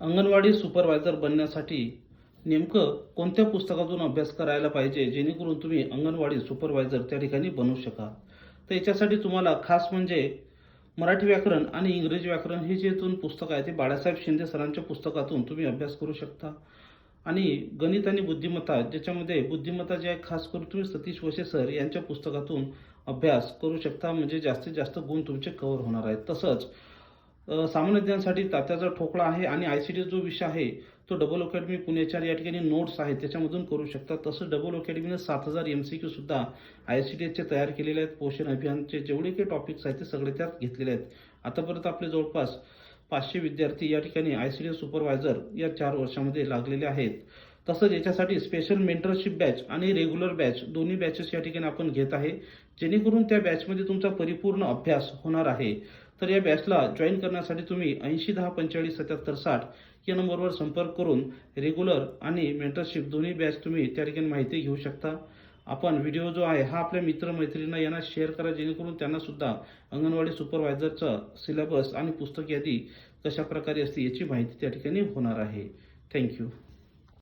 Anganwadi supervisor बनण्यासाठी नेमकं कोणत्या पुस्तकातून अभ्यास करायला पाहिजे जेणेकरून तुम्ही अंगणवाडी सुपरवायझर त्या ठिकाणी बनवू शकाल? तर याच्यासाठी तुम्हाला खास म्हणजे मराठी व्याकरण आणि इंग्रजी व्याकरण हे जे दोन पुस्तक आहे ते बाळासाहेब शिंदे सरांच्या पुस्तकातून तुम्ही अभ्यास करू शकता. आणि गणित आणि बुद्धिमत्ता ज्याच्यामध्ये बुद्धिमत्ता जे आहे खास करून तुम्ही सतीश वशे सर यांच्या पुस्तकातून अभ्यास करू शकता. म्हणजे जास्तीत जास्त गुण तुमचे कव्हर होणार आहेत. तसंच सामान्य ज्ञानसाठी तात्याचा ठोकळा आहे आणि आय सी टी जो विषय आहे तो डबल अकॅडमी पुणेच्या या ठिकाणी नोट्स आहेत. त्याच्यामधून करू शकता. तसं डबल अकॅडमीनं सात हजार एम सी क्यू सुद्धा आय सी टी एसचे तयार केलेले आहेत. पोषण अभियानचे जेवढे काही टॉपिक्स आहेत ते सगळे त्यात घेतलेले आहेत. आतापर्यंत आपले जवळपास पाचशे विद्यार्थी या ठिकाणी I C T S supervisor या चार वर्षामध्ये लागलेले आहेत. तसंच याच्यासाठी स्पेशल मेंटरशिप बॅच आणि रेग्युलर बॅच दोन्ही बॅचेस या ठिकाणी आपण घेत आहे. जेणेकरून त्या बॅचमध्ये तुमचा परिपूर्ण अभ्यास होणार आहे. तर या बॅचला जॉईन करण्यासाठी तुम्ही ऐंशी दहा पंचेचाळीस सत्याहत्तर साठ या नंबरवर संपर्क करून रेग्युलर आणि मेंटरशिप दोन्ही बॅच तुम्ही त्या ठिकाणी माहिती घेऊ शकता. आपण व्हिडिओ जो आहे हा आपल्या मित्रमैत्रिणींना यांना शेअर करा जेणेकरून त्यांना सुद्धा अंगणवाडी सुपरवायझरचा सिलेबस आणि पुस्तक यादी कशा प्रकारे असते याची माहिती त्या ठिकाणी होणार आहे. थँक्यू